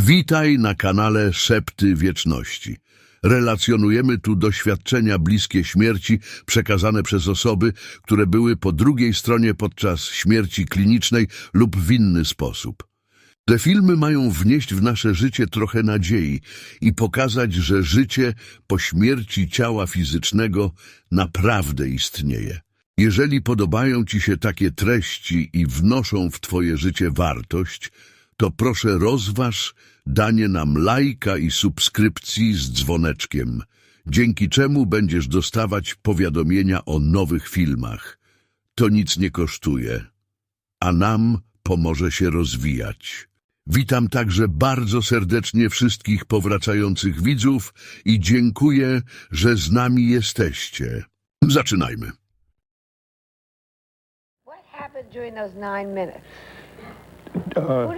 Witaj na kanale Szepty Wieczności. Relacjonujemy tu doświadczenia bliskie śmierci przekazane przez osoby, które były po drugiej stronie podczas śmierci klinicznej lub w inny sposób. Te filmy mają wnieść w nasze życie trochę nadziei i pokazać, że życie po śmierci ciała fizycznego naprawdę istnieje. Jeżeli podobają Ci się takie treści i wnoszą w Twoje życie wartość, to proszę rozważ danie nam lajka i subskrypcji z dzwoneczkiem, dzięki czemu będziesz dostawać powiadomienia o nowych filmach. To nic nie kosztuje, a nam pomoże się rozwijać. Witam także bardzo serdecznie wszystkich powracających widzów i dziękuję, że z nami jesteście. Zaczynajmy. What happened during those nine minutes? Uh.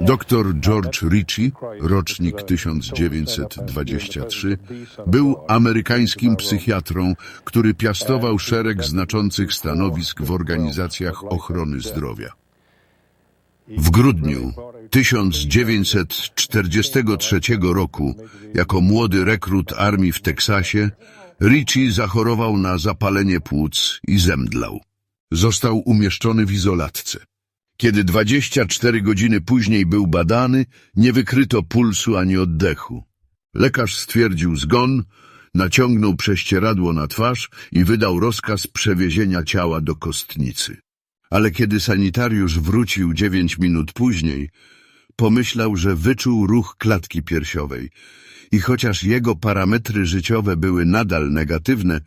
Dr George Ritchie, rocznik 1923, był amerykańskim psychiatrą, który piastował szereg znaczących stanowisk w organizacjach ochrony zdrowia. W grudniu 1943 roku, jako młody rekrut armii w Teksasie, Ritchie zachorował na zapalenie płuc i zemdlał. Został umieszczony w izolatce. Kiedy 24 godziny później był badany, nie wykryto pulsu ani oddechu. Lekarz stwierdził zgon, naciągnął prześcieradło na twarz i wydał rozkaz przewiezienia ciała do kostnicy. Ale kiedy sanitariusz wrócił dziewięć minut później, pomyślał, że wyczuł ruch klatki piersiowej i chociaż jego parametry życiowe były nadal negatywne,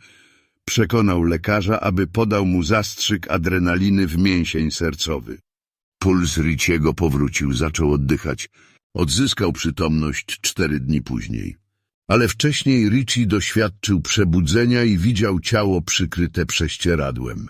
przekonał lekarza, aby podał mu zastrzyk adrenaliny w mięsień sercowy. Puls Riciego powrócił, zaczął oddychać. Odzyskał przytomność cztery dni później. Ale wcześniej Ricci doświadczył przebudzenia i widział ciało przykryte prześcieradłem.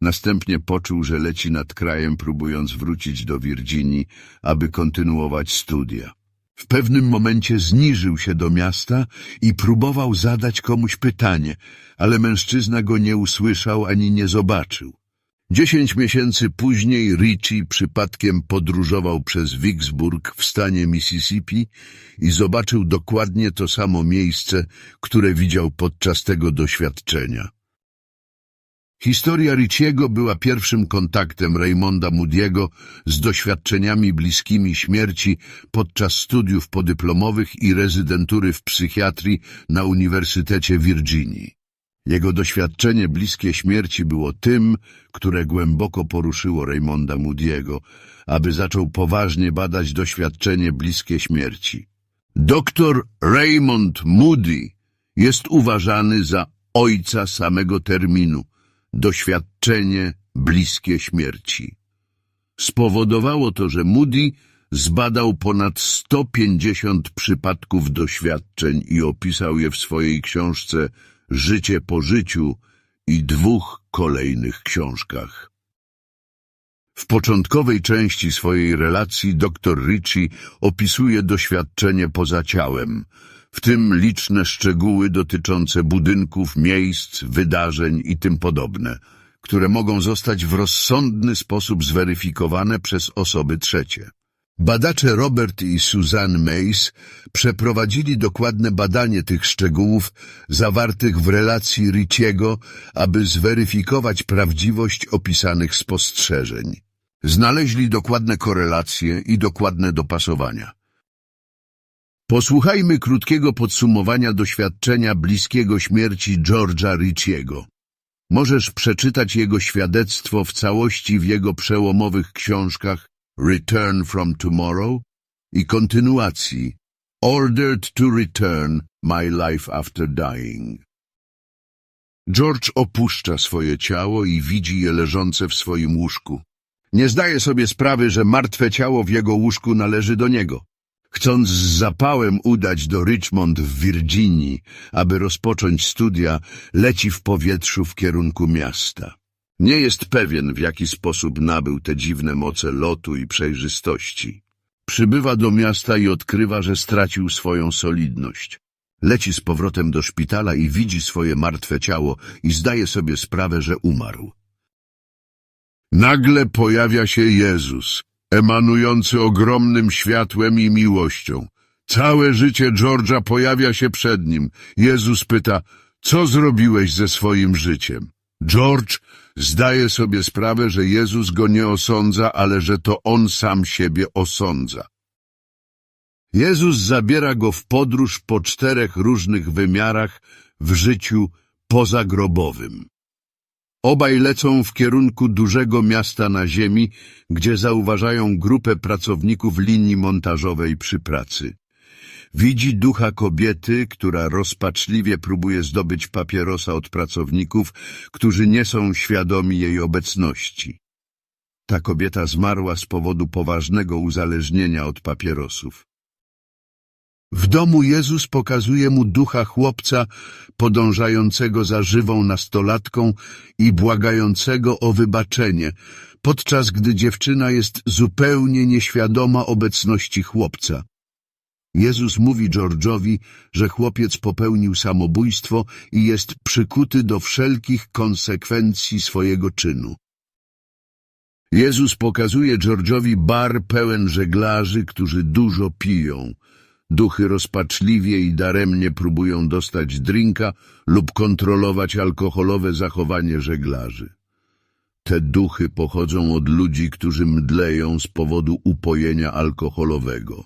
Następnie poczuł, że leci nad krajem, próbując wrócić do Virginii, aby kontynuować studia. W pewnym momencie zniżył się do miasta i próbował zadać komuś pytanie, ale mężczyzna go nie usłyszał ani nie zobaczył. Dziesięć miesięcy później Ritchie przypadkiem podróżował przez Vicksburg w stanie Mississippi i zobaczył dokładnie to samo miejsce, które widział podczas tego doświadczenia. Historia Ricciego była pierwszym kontaktem Raymonda Moody'ego z doświadczeniami bliskimi śmierci podczas studiów podyplomowych i rezydentury w psychiatrii na Uniwersytecie Virginii. Jego doświadczenie bliskie śmierci było tym, które głęboko poruszyło Raymonda Moody'ego, aby zaczął poważnie badać doświadczenie bliskie śmierci. Doktor Raymond Moody jest uważany za ojca samego terminu doświadczenie bliskie śmierci. Spowodowało to, że Moody zbadał ponad 150 przypadków doświadczeń i opisał je w swojej książce Życie po życiu i dwóch kolejnych książkach. W początkowej części swojej relacji dr Ritchie opisuje doświadczenie poza ciałem, w tym liczne szczegóły dotyczące budynków, miejsc, wydarzeń i tym podobne, które mogą zostać w rozsądny sposób zweryfikowane przez osoby trzecie. Badacze Robert i Suzanne Mays przeprowadzili dokładne badanie tych szczegółów zawartych w relacji Ricciego, aby zweryfikować prawdziwość opisanych spostrzeżeń. Znaleźli dokładne korelacje i dokładne dopasowania. Posłuchajmy krótkiego podsumowania doświadczenia bliskiego śmierci George'a Ricciego. Możesz przeczytać jego świadectwo w całości w jego przełomowych książkach Return from Tomorrow i kontynuacji Ordered to Return My Life After Dying. George opuszcza swoje ciało i widzi je leżące w swoim łóżku. Nie zdaje sobie sprawy, że martwe ciało w jego łóżku należy do niego. Chcąc z zapałem udać do Richmond w Virginii, aby rozpocząć studia, leci w powietrzu w kierunku miasta. Nie jest pewien, w jaki sposób nabył te dziwne moce lotu i przejrzystości. Przybywa do miasta i odkrywa, że stracił swoją solidność. Leci z powrotem do szpitala i widzi swoje martwe ciało i zdaje sobie sprawę, że umarł. Nagle pojawia się Jezus emanujący ogromnym światłem i miłością. Całe życie George'a pojawia się przed nim. Jezus pyta, co zrobiłeś ze swoim życiem? George zdaje sobie sprawę, że Jezus go nie osądza, ale że to on sam siebie osądza. Jezus zabiera go w podróż po czterech różnych wymiarach w życiu pozagrobowym. Obaj lecą w kierunku dużego miasta na ziemi, gdzie zauważają grupę pracowników linii montażowej przy pracy. Widzi ducha kobiety, która rozpaczliwie próbuje zdobyć papierosa od pracowników, którzy nie są świadomi jej obecności. Ta kobieta zmarła z powodu poważnego uzależnienia od papierosów. W domu Jezus pokazuje mu ducha chłopca podążającego za żywą nastolatką i błagającego o wybaczenie, podczas gdy dziewczyna jest zupełnie nieświadoma obecności chłopca. Jezus mówi George'owi, że chłopiec popełnił samobójstwo i jest przykuty do wszelkich konsekwencji swojego czynu. Jezus pokazuje George'owi bar pełen żeglarzy, którzy dużo piją. Duchy rozpaczliwie i daremnie próbują dostać drinka lub kontrolować alkoholowe zachowanie żeglarzy. Te duchy pochodzą od ludzi, którzy mdleją z powodu upojenia alkoholowego.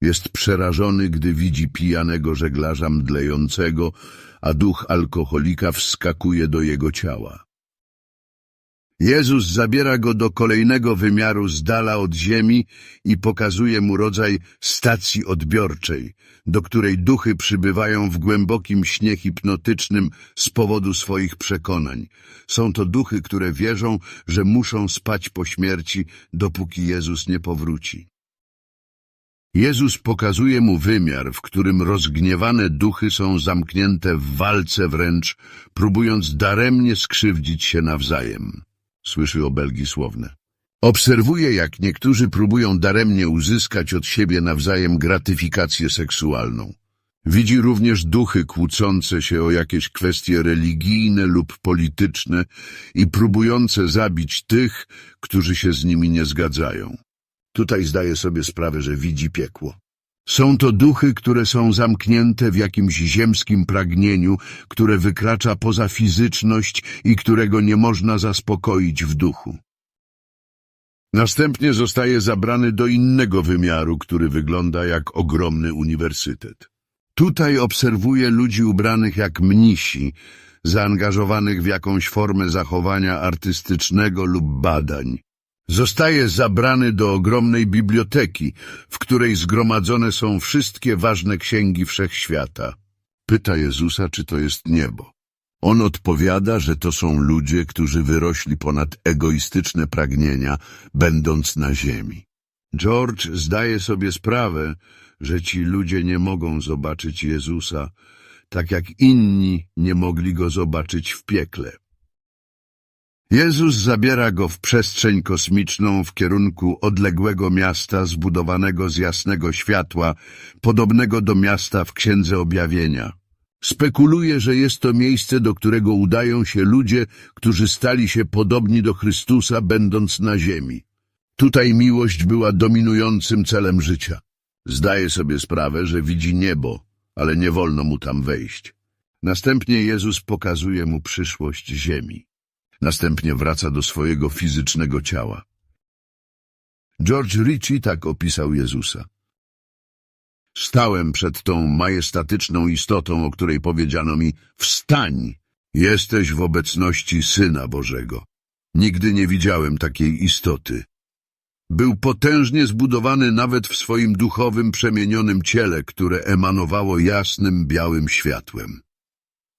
Jest przerażony, gdy widzi pijanego żeglarza mdlejącego, a duch alkoholika wskakuje do jego ciała. Jezus zabiera go do kolejnego wymiaru z dala od ziemi i pokazuje mu rodzaj stacji odbiorczej, do której duchy przybywają w głębokim śnie hipnotycznym z powodu swoich przekonań. Są to duchy, które wierzą, że muszą spać po śmierci, dopóki Jezus nie powróci. Jezus pokazuje mu wymiar, w którym rozgniewane duchy są zamknięte w walce wręcz, próbując daremnie skrzywdzić się nawzajem. Słyszy obelgi słowne. Obserwuje, jak niektórzy próbują daremnie uzyskać od siebie nawzajem gratyfikację seksualną. Widzi również duchy kłócące się o jakieś kwestie religijne lub polityczne i próbujące zabić tych, którzy się z nimi nie zgadzają. Tutaj zdaje sobie sprawę, że widzi piekło. Są to duchy, które są zamknięte w jakimś ziemskim pragnieniu, które wykracza poza fizyczność i którego nie można zaspokoić w duchu. Następnie zostaje zabrany do innego wymiaru, który wygląda jak ogromny uniwersytet. Tutaj obserwuje ludzi ubranych jak mnisi, zaangażowanych w jakąś formę zachowania artystycznego lub badań. Zostaje zabrany do ogromnej biblioteki, w której zgromadzone są wszystkie ważne księgi wszechświata. Pyta Jezusa, czy to jest niebo. On odpowiada, że to są ludzie, którzy wyrośli ponad egoistyczne pragnienia, będąc na ziemi. George zdaje sobie sprawę, że ci ludzie nie mogą zobaczyć Jezusa, tak jak inni nie mogli go zobaczyć w piekle. Jezus zabiera go w przestrzeń kosmiczną w kierunku odległego miasta zbudowanego z jasnego światła, podobnego do miasta w Księdze Objawienia. Spekuluje, że jest to miejsce, do którego udają się ludzie, którzy stali się podobni do Chrystusa, będąc na ziemi. Tutaj miłość była dominującym celem życia. Zdaje sobie sprawę, że widzi niebo, ale nie wolno mu tam wejść. Następnie Jezus pokazuje mu przyszłość ziemi. Następnie wraca do swojego fizycznego ciała. George Ritchie tak opisał Jezusa. Stałem przed tą majestatyczną istotą, o której powiedziano mi, wstań, jesteś w obecności Syna Bożego. Nigdy nie widziałem takiej istoty. Był potężnie zbudowany nawet w swoim duchowym przemienionym ciele, które emanowało jasnym, białym światłem.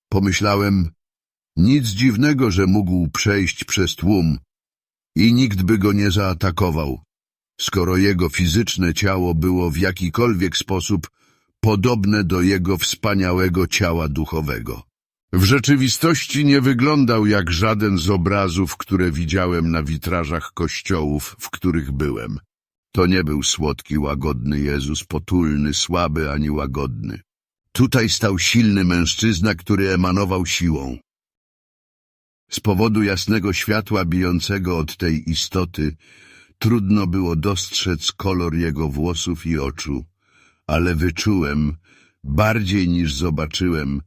Pomyślałem, nic dziwnego, że mógł przejść przez tłum i nikt by go nie zaatakował, skoro jego fizyczne ciało było w jakikolwiek sposób podobne do jego wspaniałego ciała duchowego. W rzeczywistości nie wyglądał jak żaden z obrazów, które widziałem na witrażach kościołów, w których byłem. To nie był słodki, łagodny Jezus, potulny, słaby ani łagodny. Tutaj stał silny mężczyzna, który emanował siłą. Z powodu jasnego światła bijącego od tej istoty, Trudno było dostrzec kolor jego włosów i oczu, ale wyczułem, bardziej niż zobaczyłem,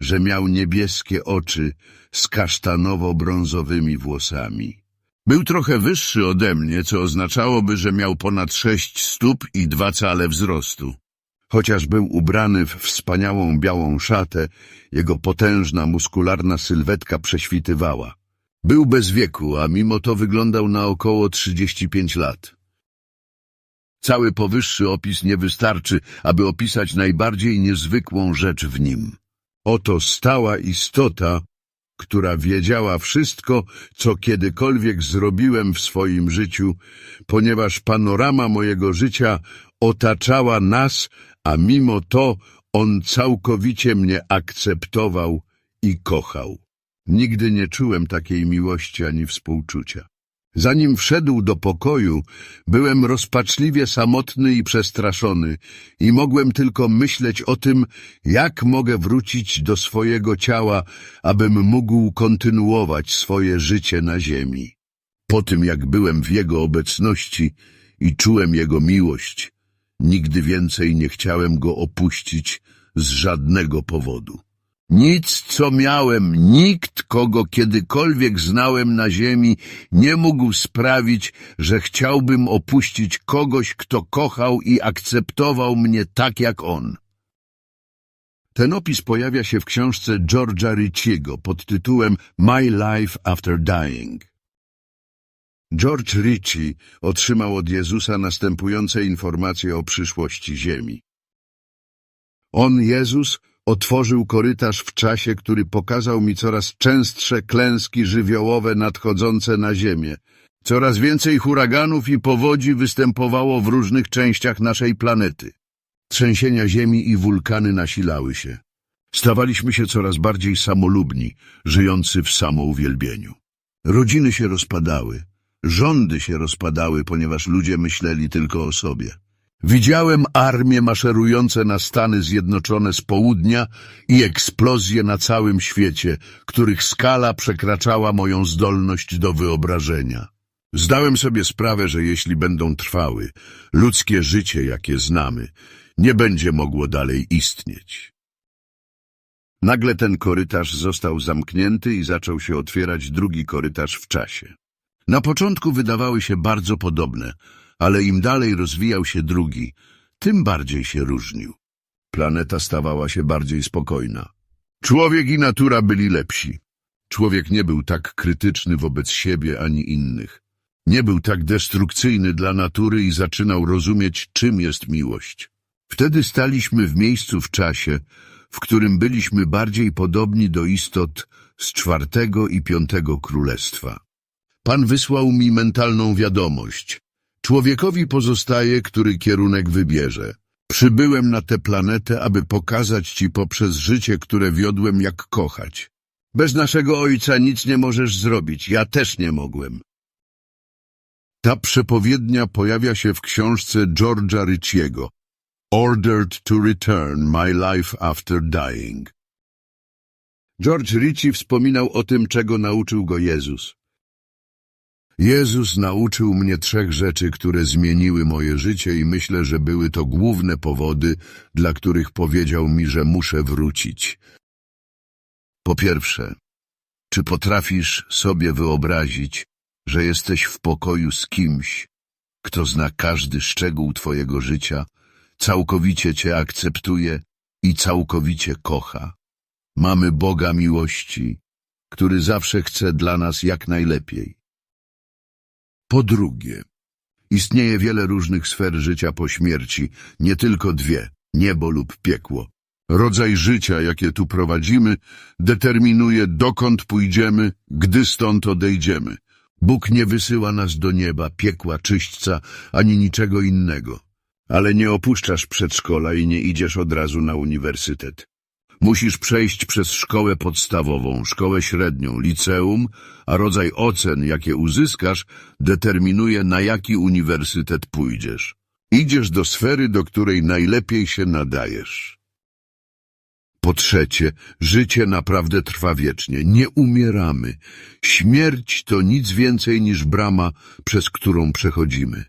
że miał niebieskie oczy z kasztanowo-brązowymi włosami. Był trochę wyższy ode mnie, co oznaczałoby, że miał ponad sześć stóp i dwa cale wzrostu. Chociaż był ubrany w wspaniałą białą szatę, jego potężna, muskularna sylwetka prześwitywała. Był bez wieku, a mimo to wyglądał na około 35 lat. Cały powyższy opis nie wystarczy, aby opisać najbardziej niezwykłą rzecz w nim. Oto stała istota, która wiedziała wszystko, co kiedykolwiek zrobiłem w swoim życiu, ponieważ panorama mojego życia otaczała nas, a mimo to on całkowicie mnie akceptował i kochał. Nigdy nie czułem takiej miłości ani współczucia. Zanim wszedł do pokoju, byłem rozpaczliwie samotny i przestraszony i mogłem tylko myśleć o tym, jak mogę wrócić do swojego ciała, abym mógł kontynuować swoje życie na ziemi. Po tym, jak byłem w jego obecności i czułem jego miłość, nigdy więcej nie chciałem go opuścić z żadnego powodu. Nic, co miałem, nikt, kogo kiedykolwiek znałem na ziemi, nie mógł sprawić, że chciałbym opuścić kogoś, kto kochał i akceptował mnie tak jak on. Ten opis pojawia się w książce George'a Ritchiego pod tytułem My Life After Dying. George Ritchie otrzymał od Jezusa następujące informacje o przyszłości Ziemi. On, Jezus, otworzył korytarz w czasie, który pokazał mi coraz częstsze klęski żywiołowe nadchodzące na ziemię. Coraz więcej huraganów i powodzi występowało w różnych częściach naszej planety. Trzęsienia ziemi i wulkany nasilały się. Stawaliśmy się coraz bardziej samolubni, żyjący w samouwielbieniu. Rodziny się rozpadały, rządy się rozpadały, ponieważ ludzie myśleli tylko o sobie. Widziałem armie maszerujące na Stany Zjednoczone z południa i eksplozje na całym świecie, których skala przekraczała moją zdolność do wyobrażenia. Zdałem sobie sprawę, że jeśli będą trwały, ludzkie życie, jakie znamy, nie będzie mogło dalej istnieć. Nagle ten korytarz został zamknięty i zaczął się otwierać drugi korytarz w czasie. Na początku wydawały się bardzo podobne, ale im dalej rozwijał się drugi, tym bardziej się różnił. Planeta stawała się bardziej spokojna. Człowiek i natura byli lepsi. Człowiek nie był tak krytyczny wobec siebie ani innych. Nie był tak destrukcyjny dla natury i zaczynał rozumieć, czym jest miłość. Wtedy staliśmy w miejscu w czasie, w którym byliśmy bardziej podobni do istot z czwartego i piątego królestwa. Pan wysłał mi mentalną wiadomość. Człowiekowi pozostaje, który kierunek wybierze. Przybyłem na tę planetę, aby pokazać ci poprzez życie, które wiodłem, jak kochać. Bez naszego ojca nic nie możesz zrobić, ja też nie mogłem. Ta przepowiednia pojawia się w książce George'a Ritchiego Ordered to Return My Life After Dying. George Ritchie wspominał o tym, czego nauczył go Jezus. Jezus nauczył mnie trzech rzeczy, które zmieniły moje życie i myślę, że były to główne powody, dla których powiedział mi, że muszę wrócić. Po pierwsze, czy potrafisz sobie wyobrazić, że jesteś w pokoju z kimś, kto zna każdy szczegół twojego życia, całkowicie cię akceptuje i całkowicie kocha? Mamy Boga miłości, który zawsze chce dla nas jak najlepiej. Po drugie, istnieje wiele różnych sfer życia po śmierci, nie tylko dwie, niebo lub piekło. Rodzaj życia, jakie tu prowadzimy, determinuje, dokąd pójdziemy, gdy stąd odejdziemy. Bóg nie wysyła nas do nieba, piekła, czyśćca, ani niczego innego. Ale nie opuszczasz przedszkola i nie idziesz od razu na uniwersytet. Musisz przejść przez szkołę podstawową, szkołę średnią, liceum, a rodzaj ocen, jakie uzyskasz, determinuje, na jaki uniwersytet pójdziesz. Idziesz do sfery, do której najlepiej się nadajesz. Po trzecie, życie naprawdę trwa wiecznie. Nie umieramy. Śmierć to nic więcej niż brama, przez którą przechodzimy.